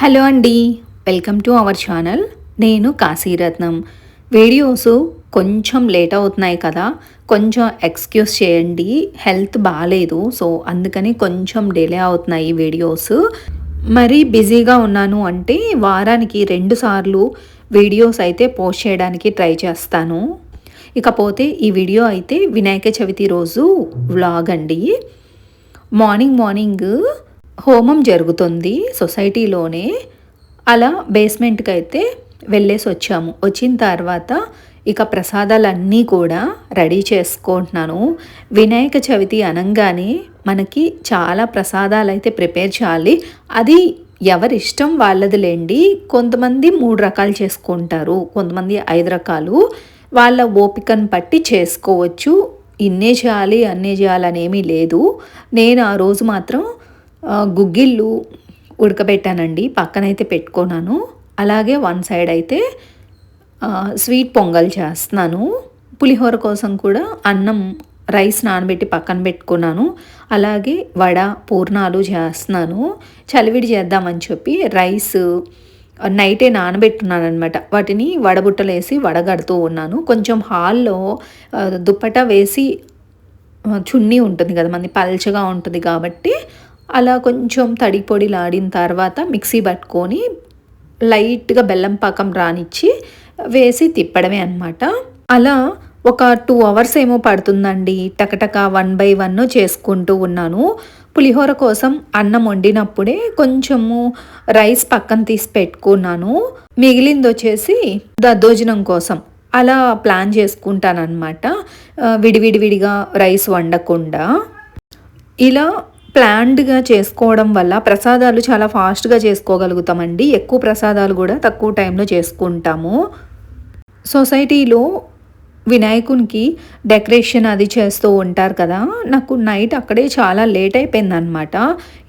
Hello అండి. Welcome to our channel. నేను Kasiratnam. Videos కొంచెం లేట్ అవుతున్నాయి కదా. కొంచెం ఎక్స్క్యూజ్ చేయండి. హెల్త్ బాగాలేదు సో అందుకని కొంచెం డిలే అవుతున్నాయి వీడియోస్. మరీ బిజీగా ఉన్నాను అంటే వారానికి రెండు సార్లు వీడియోస్ అయితే పోస్ట్ చేయడానికి ట్రై చేస్తాను. ఇకపోతే ఈ వీడియో అయితే వినాయక చవితి రోజు వ్లాగ్ అండి. మార్నింగ్ మార్నింగ్ హోమం జరుగుతుంది సొసైటీలోనే. అలా బేస్మెంట్కి అయితే వెళ్ళేసి వచ్చాము. వచ్చిన తర్వాత ఇక ప్రసాదాలన్నీ కూడా రెడీ చేసుకుంటున్నాను. వినాయక చవితి అనగానే మనకి చాలా ప్రసాదాలు అయితే ప్రిపేర్ చేయాలి. అది ఎవరి ఇష్టం వాళ్ళదిలేండి. కొంతమంది మూడు రకాలు చేసుకుంటారు. కొంతమంది ఐదు రకాలు. వాళ్ళ ఓపికను బట్టి చేసుకోవచ్చు. ఇన్నే చేయాలి అన్నే చేయాలనేమీ లేదు. నేను ఆ రోజు మాత్రం గుగ్గిళ్ళు ఉడకబెట్టానండి. పక్కనైతే పెట్టుకున్నాను. అలాగే వన్ సైడ్ అయితే స్వీట్ పొంగల్ చేస్తున్నాను. పులిహోర కోసం కూడా అన్నం రైస్ నానబెట్టి పక్కన పెట్టుకున్నాను. అలాగే వడ పూర్ణాలు చేస్తున్నాను. చలివిడి చేద్దామని చెప్పి రైస్ నైటే నానబెట్టున్నాను అనమాట వాటిని వడబుట్టలు వేసి వడగడుతూ ఉన్నాను. కొంచెం హాల్లో దుప్పట వేసి చున్నీ ఉంటుంది కదా మంది పల్చగా ఉంటుంది కాబట్టి అలా కొంచెం తడి పొడిలాడిన తర్వాత మిక్సీ పట్టుకొని లైట్గా బెల్లం పాకం రానిచ్చి వేసి తిప్పడమే అనమాట అలా ఒక టూ అవర్స్ ఏమో పడుతుందండి. టకటక వన్ బై వన్ చేసుకుంటూ ఉన్నాను. పులిహోర కోసం అన్నం వండినప్పుడే కొంచెము రైస్ పక్కన తీసి పెట్టుకున్నాను. మిగిలింది వచ్చేసి దద్దోజనం కోసం. అలా ప్లాన్ చేసుకుంటానమాట విడివిడివిడిగా రైస్ వండకుండా. ఇలా ప్లాన్డ్గా చేసుకోవడం వల్ల ప్రసాదాలు చాలా ఫాస్ట్గా చేసుకోగలుగుతామండి. ఎక్కువ ప్రసాదాలు కూడా తక్కువ టైంలో చేసుకుంటాము. సొసైటీలో వినాయకునికి డెకరేషన్ అది చేస్తూ ఉంటారు కదా నాకు నైట్ అక్కడే చాలా లేట్ అయిపోయిందనమాట.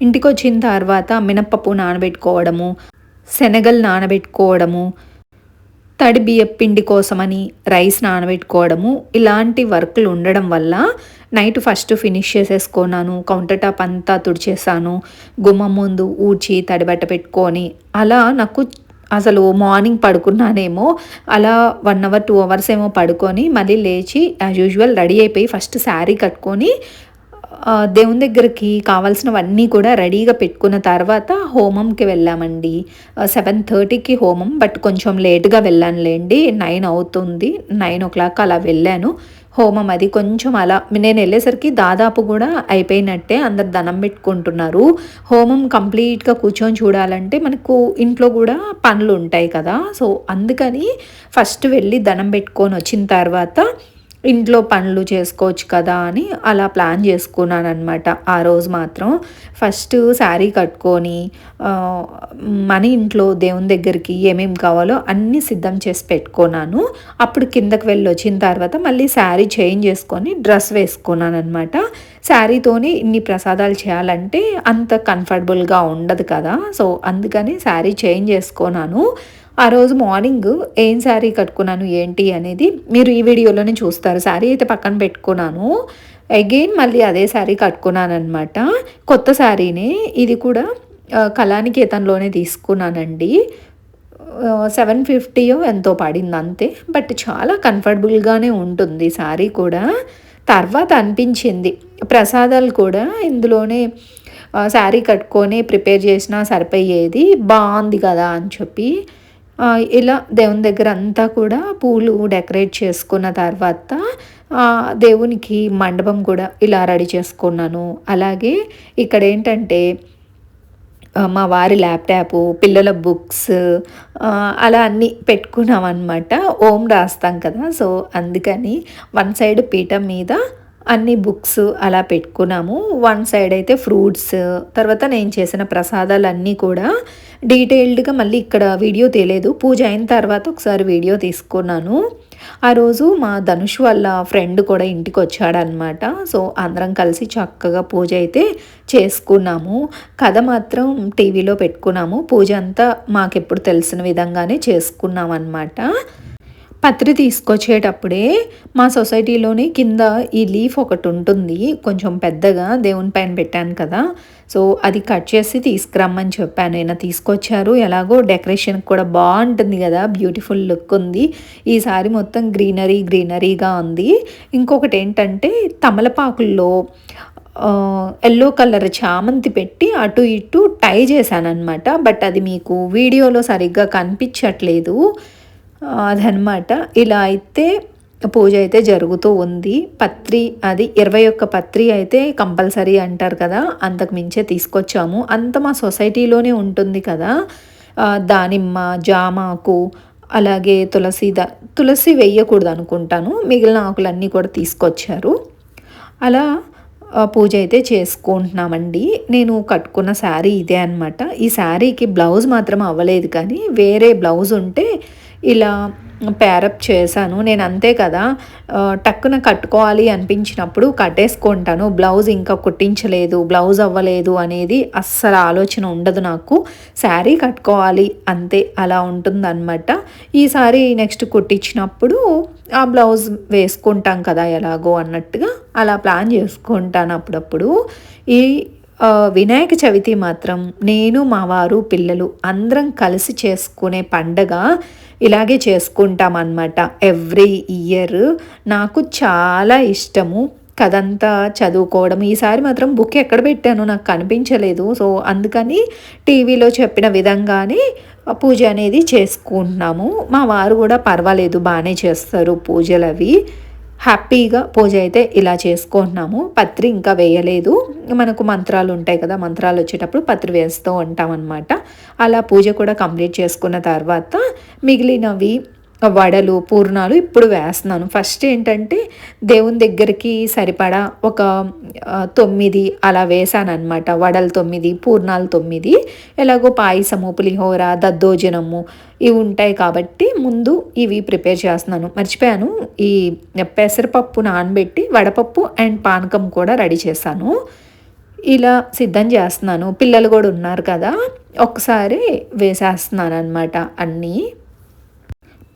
ఇంటికి వచ్చిన తర్వాత మినప్పప్పు నానబెట్టుకోవడము శనగలు నానబెట్టుకోవడము తడి బియ్యం పిండి కోసమని రైస్ నానబెట్టుకోవడము ఇలాంటి వర్క్లు ఉండడం వల్ల నైట్ ఫస్ట్ ఫినిష్ చేసేసుకున్నాను కౌంటర్ టాప్ అంతా తుడిచేసాను గుమ్మం ముందు ఊడ్చి తడిబట్ట పెట్టుకొని అలా నాకు అసలు మార్నింగ్ పడుకున్నానేమో అలా వన్ అవర్ టూ అవర్స్ ఏమో పడుకొని మళ్ళీ లేచి యాజ్ యూజువల్ రెడీ అయిపోయి ఫస్ట్ శారీ కట్టుకొని దేవుని దగ్గరికి కావాల్సినవన్నీ కూడా రెడీగా పెట్టుకున్న తర్వాత హోమంకి వెళ్ళామండి. సెవెన్ థర్టీకి హోమం బట్ కొంచెం లేట్గా వెళ్ళానులేండి నైన్ అవుతుంది నైన్ ఓ క్లాక్ అలా వెళ్ళాను. హోమం అది కొంచెం అలా. నేను వెళ్ళేసరికి దాదాపు కూడా అయిపోయినట్టే అందరు దనం పెట్టుకుంటున్నారు. హోమం కంప్లీట్గా కూర్చొని చూడాలంటే మనకు ఇంట్లో కూడా పనులు ఉంటాయి కదా. సో అందుకని ఫస్ట్ వెళ్ళి దనం పెట్టుకొని వచ్చిన తర్వాత ఇంట్లో పనులు చేసుకోవచ్చు కదా అని అలా ప్లాన్ చేసుకున్నాను అనమాట ఆ రోజు మాత్రం ఫస్ట్ శారీ కట్టుకొని మన ఇంట్లో దేవుని దగ్గరికి ఏమేమి కావాలో అన్నీ సిద్ధం చేసి పెట్టుకున్నాను. అప్పుడు కిందకి వెళ్ళి వచ్చిన తర్వాత మళ్ళీ శారీ చేంజ్ చేసుకొని డ్రెస్ వేసుకున్నాను అనమాట శారీతోనే ఇన్ని ప్రసాదాలు చేయాలంటే అంత కంఫర్టబుల్గా ఉండదు కదా. సో అందుకని శారీ చేంజ్ చేసుకున్నాను. ఆ రోజు మార్నింగ్ ఏం శారీ కట్టుకున్నాను ఏంటి అనేది మీరు ఈ వీడియోలోనే చూస్తారు. శారీ అయితే పక్కన పెట్టుకున్నాను. అగైన్ మళ్ళీ అదే శారీ కట్టుకున్నాను అనమాట కొత్త శారీనే. ఇది కూడా కళానికేతన్లోనే తీసుకున్నానండి. సెవెన్ ఫిఫ్టీయో ఎంతో పడింది అంతే. బట్ చాలా కంఫర్టబుల్గానే ఉంటుంది శారీ కూడా. తర్వాత అనిపించింది. ప్రసాదాలు కూడా ఇందులోనే శారీ కట్టుకొని ప్రిపేర్ చేసినా సరిపోయేది. బాగుంది కదా అని చెప్పి ఇలా దేవుని దగ్గర అంతా కూడా పూలు డెకరేట్ చేసుకున్న తర్వాత దేవునికి మండపం కూడా ఇలా రెడీ చేసుకున్నాను. అలాగే ఇక్కడ ఏంటంటే మా వారి ల్యాప్టాప్ పిల్లల బుక్స్ అలా అన్నీ పెట్టుకున్నాం అనమాట ఓం రాస్తాం కదా సో అందుకని వన్ సైడ్ పీఠం మీద అన్ని బుక్స్ అలా పెట్టుకున్నాము. వన్ సైడ్ అయితే ఫ్రూట్స్ తర్వాత నేను చేసిన ప్రసాదాలు అన్నీ కూడా డీటెయిల్డ్గా మళ్ళీ ఇక్కడ వీడియో తెలియదు పూజ అయిన తర్వాత ఒకసారి వీడియో తీసుకున్నాను. ఆ రోజు మా ధనుష్ వాళ్ళ ఫ్రెండ్ కూడా ఇంటికి వచ్చాడనమాట సో అందరం కలిసి చక్కగా పూజ అయితే చేసుకున్నాము. కథ మాత్రం టీవీలో పెట్టుకున్నాము. పూజ అంతా మాకెప్పుడు తెలిసిన విధంగానే చేసుకున్నాం అనమాట పత్రి తీసుకొచ్చేటప్పుడే మా సొసైటీలోని కింద ఈ లీఫ్ ఒకటి ఉంటుంది. కొంచెం పెద్దగా దేవుని పైన పెట్టాను కదా. సో అది కట్ చేసి తీసుకురమ్మని చెప్పాను. ఆయన తీసుకొచ్చారు? ఎలాగో డెకరేషన్కి కూడా బాగుంటుంది కదా. బ్యూటిఫుల్ లుక్ ఉంది. ఈసారి మొత్తం గ్రీనరీ గ్రీనరీగా ఉంది. ఇంకొకటి ఏంటంటే తమలపాకుల్లో ఎల్లో కలర్ చామంతి పెట్టి అటు ఇటు టై చేశానమాట బట్ అది మీకు వీడియోలో సరిగ్గా కనిపించట్లేదు. అదనమాట ఇలా అయితే పూజ అయితే జరుగుతూ ఉంది. పత్రి అది ఇరవై ఒక్క పత్రి అయితే కంపల్సరీ అంటారు కదా అంతకు మించే తీసుకొచ్చాము. అంత మా సొసైటీలోనే ఉంటుంది కదా. దానిమ్మ జామాకు అలాగే తులసి ద తులసి వేయకూడదు అనుకుంటాను. మిగిలిన ఆకులన్నీ కూడా తీసుకొచ్చారు. అలా పూజ అయితే చేసుకుంటున్నామండి. నేను కట్టుకున్న శారీ ఇదే అనమాట ఈ శారీకి బ్లౌజ్ మాత్రం అవ్వలేదు కానీ వేరే బ్లౌజ్ ఉంటే ఇలా పేరప్ చేశాను. నేను అంతే కదా టక్కున కట్టుకోవాలి అనిపించినప్పుడు కట్టేసుకుంటాను. బ్లౌజ్ ఇంకా కుట్టించలేదు బ్లౌజ్ అవ్వలేదు అనేది అస్సలు ఆలోచన ఉండదు నాకు. శారీ కట్టుకోవాలి అంతే అలా ఉంటుందన్నమాట. ఈ సారీ నెక్స్ట్ కుట్టించినప్పుడు ఆ బ్లౌజ్ వేసుకుంటాం కదా ఎలాగో అన్నట్టుగా అలా ప్లాన్ చేసుకుంటాను అప్పుడప్పుడు. ఈ వినాయక చవితి మాత్రం నేను మా వారు పిల్లలు అందరం కలిసి చేసుకునే పండగ ఇలాగే చేసుకుంటామన్నమాట ఎవ్రీ ఇయర్ నాకు చాలా ఇష్టము కదంతా చదువుకోవడం. ఈసారి మాత్రం బుక్ ఎక్కడ పెట్టాను నాకు కనిపించలేదు. సో అందుకని టీవీలో చెప్పిన విధంగానే పూజ అనేది చేసుకుంటున్నాము. మా వారు కూడా పర్వాలేదు బాగానే చేస్తారు పూజలు అవి. హ్యాపీగా పూజ అయితే ఇలా చేసుకుంటున్నాము. పత్రి ఇంకా వేయలేదు. మనకు మంత్రాలు ఉంటాయి కదా మంత్రాలు వచ్చేటప్పుడు పత్రి వేస్తూ ఉంటాం అలా పూజ కూడా కంప్లీట్ చేసుకున్న తర్వాత మిగిలినవి వడలు పూర్ణాలు ఇప్పుడు వేస్తున్నాను. ఫస్ట్ ఏంటంటే దేవుని దగ్గరికి సరిపడా ఒక తొమ్మిది అలా వేసాను అనమాట వడలు తొమ్మిది పూర్ణాలు తొమ్మిది. ఎలాగో పాయసము పులిహోర దద్దోజనము ఇవి ఉంటాయి కాబట్టి ముందు ఇవి ప్రిపేర్ చేస్తున్నాను. మర్చిపోయాను. ఈ పెసరపప్పు నానబెట్టి వడపప్పు అండ్ పానకం కూడా రెడీ చేశాను. ఇలా సిద్ధం చేస్తున్నాను. పిల్లలు కూడా ఉన్నారు కదా ఒకసారి వేసేస్తున్నాను అనమాట అన్నీ.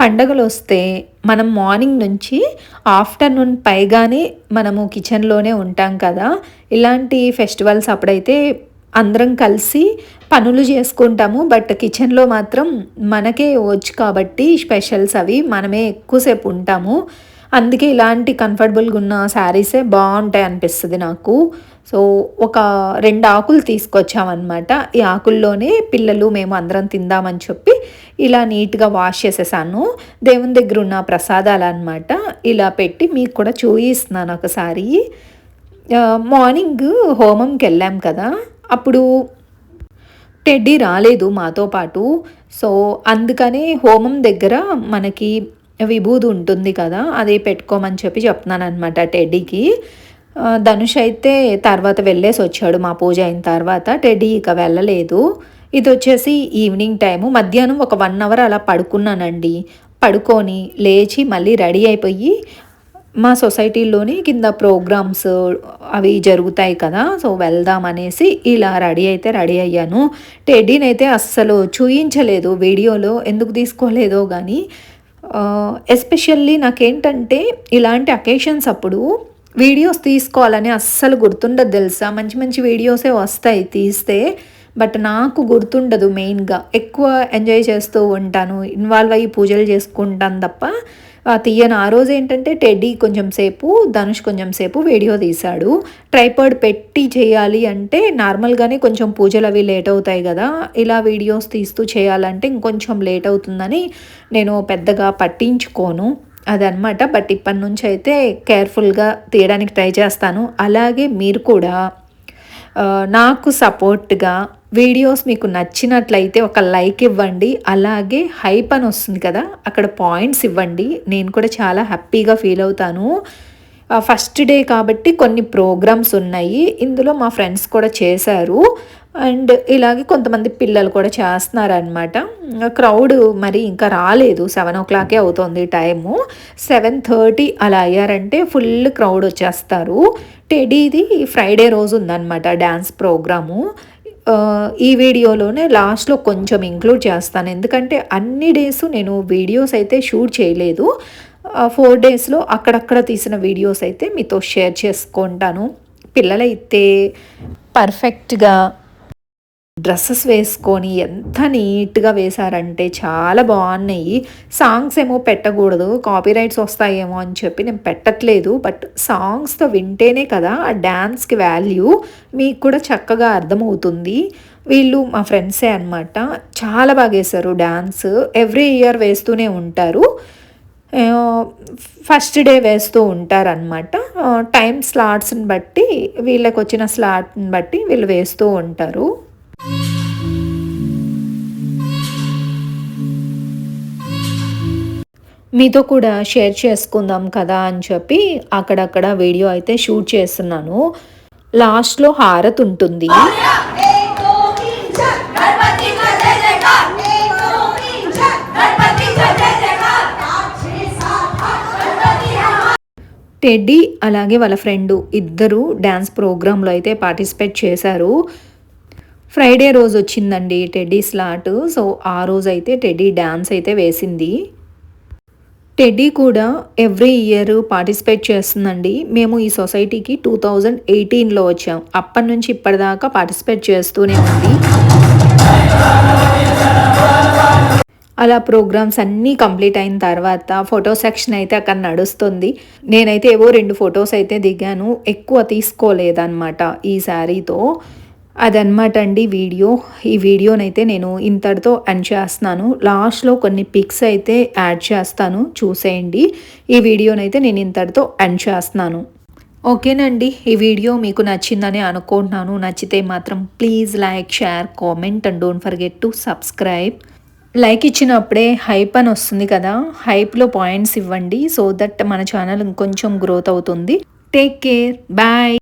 పండగలు వస్తే మనం మార్నింగ్ నుంచి ఆఫ్టర్నూన్ పైగానే మనము కిచెన్లోనే ఉంటాం కదా. ఇలాంటి ఫెస్టివల్స్ అప్పుడైతే అందరం కలిసి పనులు చేసుకుంటాము. బట్ కిచెన్లో మాత్రం మనకే వచ్చు కాబట్టి స్పెషల్స్ అవి మనమే ఎక్కువసేపు ఉంటాము. అందుకే ఇలాంటి కంఫర్టబుల్గా ఉన్న శారీసే బాగుంటాయి అనిపిస్తుంది నాకు. సో ఒక రెండు ఆకులు తీసుకొచ్చామన్నమాట. ఈ ఆకుల్లోనే పిల్లలు మేము అందరం తిందామని చెప్పి ఇలా నీట్గా వాష్ చేసేసాను. దేవుని దగ్గర ఉన్న ప్రసాదాలు అనమాట ఇలా పెట్టి మీకు కూడా చూపిస్తున్నాను ఒకసారి. మార్నింగ్ హోమంకి వెళ్ళాం కదా. అప్పుడు టెడ్డీ రాలేదు మాతో పాటు. సో అందుకనే హోమం దగ్గర మనకి విభూది ఉంటుంది కదా అది పెట్టుకోమని చెప్పి చెప్తున్నాను అనమాట టెడ్డీకి. ధనుష్ అయితే తర్వాత వెళ్ళేసి వచ్చాడు. మా పూజ అయిన తర్వాత టెడ్డీ ఇక వెళ్ళలేదు. ఇది వచ్చేసి ఈవినింగ్ టైము. మధ్యాహ్నం ఒక వన్ అవర్ అలా పడుకున్నానండి. పడుకొని లేచి మళ్ళీ రెడీ అయిపోయి మా సొసైటీలోని కింద ప్రోగ్రామ్స్ అవి జరుగుతాయి కదా సో వెళ్దాం అనేసి ఇలా రెడీ అయితే రెడీ అయ్యాను. టెడ్డీని అయితే అస్సలు చూయించలేదు వీడియోలో ఎందుకు తీసుకోలేదో కానీ ఎస్పెషల్లీ నాకేంటంటే ఇలాంటి అకేషన్స్ అప్పుడు వీడియోస్ తీసుకోవాలని అస్సలు గుర్తుండదు తెలుసా? మంచి మంచి వీడియోసే వస్తాయి తీస్తే. బట్ నాకు గుర్తుండదు మెయిన్గా. ఎక్కువ ఎంజాయ్ చేస్తూ ఉంటాను. ఇన్వాల్వ్ అయ్యి పూజలు చేసుకుంటాను తప్ప. తీయను ఆ రోజు ఏంటంటే టెడ్డీ కొంచెం సేపు ధనుష్ కొంచెం సేపు వీడియో తీశాడు. ట్రైపాడ్ పెట్టి చేయాలి అంటే నార్మల్గానే కొంచెం పూజలు అవి లేట్ అవుతాయి కదా. ఇలా వీడియోస్ తీస్తూ చేయాలంటే ఇంకొంచెం లేట్ అవుతుందని నేను పెద్దగా పట్టించుకోను. అదనమాట బట్ ఇప్పటి నుంచి అయితే కేర్ఫుల్గా తీయడానికి ట్రై చేస్తాను. అలాగే మీరు కూడా నాకు సపోర్ట్గా వీడియోస్ మీకు నచ్చినట్లయితే ఒక లైక్ ఇవ్వండి. అలాగే హైప్ అని వస్తుంది కదా అక్కడ పాయింట్స్ ఇవ్వండి. నేను కూడా చాలా హ్యాపీగా ఫీల్ అవుతాను. ఫస్ట్ డే కాబట్టి కొన్ని ప్రోగ్రామ్స్ ఉన్నాయి. ఇందులో మా ఫ్రెండ్స్ కూడా చేశారు. అండ్ ఇలాగే కొంతమంది పిల్లలు కూడా చేస్తున్నారనమాట క్రౌడ్ మరి ఇంకా రాలేదు. సెవెన్ ఓ క్లాకే అవుతుంది టైము. సెవెన్ థర్టీ అలా అయ్యారంటే ఫుల్ క్రౌడ్ వచ్చేస్తారు. టెడీది ఫ్రైడే రోజు ఉందన్నమాట డ్యాన్స్ ప్రోగ్రాము ఈ వీడియోలోనే లాస్ట్లో కొంచెం ఇంక్లూడ్ చేస్తాను. ఎందుకంటే అన్ని డేస్ నేను వీడియోస్ అయితే షూట్ చేయలేదు. ఫోర్ డేస్లో అక్కడక్కడ తీసిన వీడియోస్ అయితే మీతో షేర్ చేసుకుంటాను. పిల్లలైతే పర్ఫెక్ట్గా డ్రెస్సెస్ వేసుకొని ఎంత నీట్గా వేశారంటే చాలా బాగున్నాయి. సాంగ్స్ ఏమో పెట్టకూడదు కాపీరైట్స్ వస్తాయేమో అని చెప్పి నేను పెట్టట్లేదు. బట్ సాంగ్స్తో వింటేనే కదా ఆ డ్యాన్స్కి వాల్యూ మీకు కూడా చక్కగా అర్థమవుతుంది. వీళ్ళు మా ఫ్రెండ్సే అనమాట చాలా బాగా వేశారు డ్యాన్స్ ఎవ్రీ ఇయర్ వేస్తూనే ఉంటారు. ఫస్ట్ డే వేస్తూ ఉంటారనమాట టైం స్లాట్స్ని బట్టి వీళ్ళకి వచ్చిన స్లాట్ని బట్టి వీళ్ళు వేస్తూ ఉంటారు. మీతో కూడా షేర్ చేసుకుందాం కదా అని చెప్పి అక్కడక్కడ వీడియో అయితే షూట్ చేస్తున్నాను. లాస్ట్లో హారత్ ఉంటుంది. టెడ్డీ అలాగే వాళ్ళ ఫ్రెండ్ ఇద్దరు డ్యాన్స్ ప్రోగ్రాంలో అయితే పార్టిసిపేట్ చేశారు. ఫ్రైడే రోజు వచ్చిందండి టెడ్డీ స్లాట్. సో ఆ రోజు అయితే టెడ్డీ డ్యాన్స్ అయితే వేసింది. టెడ్డీ కూడా ఎవ్రీ ఇయర్ పార్టిసిపేట్ చేస్తుందండి. మేము ఈ సొసైటీకి టూ థౌజండ్ ఎయిటీన్లో వచ్చాం. అప్పటి నుంచి ఇప్పటిదాకా పార్టిసిపేట్ చేస్తూనే ఉంది. అలా ప్రోగ్రామ్స్ అన్నీ కంప్లీట్ అయిన తర్వాత ఫోటో సెక్షన్ అయితే అక్కడ నడుస్తుంది. నేనైతే ఏవో రెండు ఫొటోస్ అయితే దిగాను. ఎక్కువ తీసుకోలేదన్నమాట ఈ శారీతో. అదనమాట అండి వీడియో. ఈ వీడియోనైతే నేను ఇంతటితో ఎండ్ చేస్తున్నాను. లాస్ట్లో కొన్ని పిక్స్ అయితే యాడ్ చేస్తాను. చూసేయండి. ఈ వీడియోనైతే నేను ఇంతటితో ఎండ్ చేస్తున్నాను. ఓకేనండి. ఈ వీడియో మీకు నచ్చిందని అనుకుంటున్నాను. నచ్చితే మాత్రం please like share comment and don't forget to subscribe. Like ఇచ్చినప్పుడే హైప్ అని వస్తుంది కదా హైప్లో పాయింట్స్ ఇవ్వండి సో దట్ మన ఛానల్ ఇంకొంచెం గ్రోత్ అవుతుంది. Take care. బాయ్.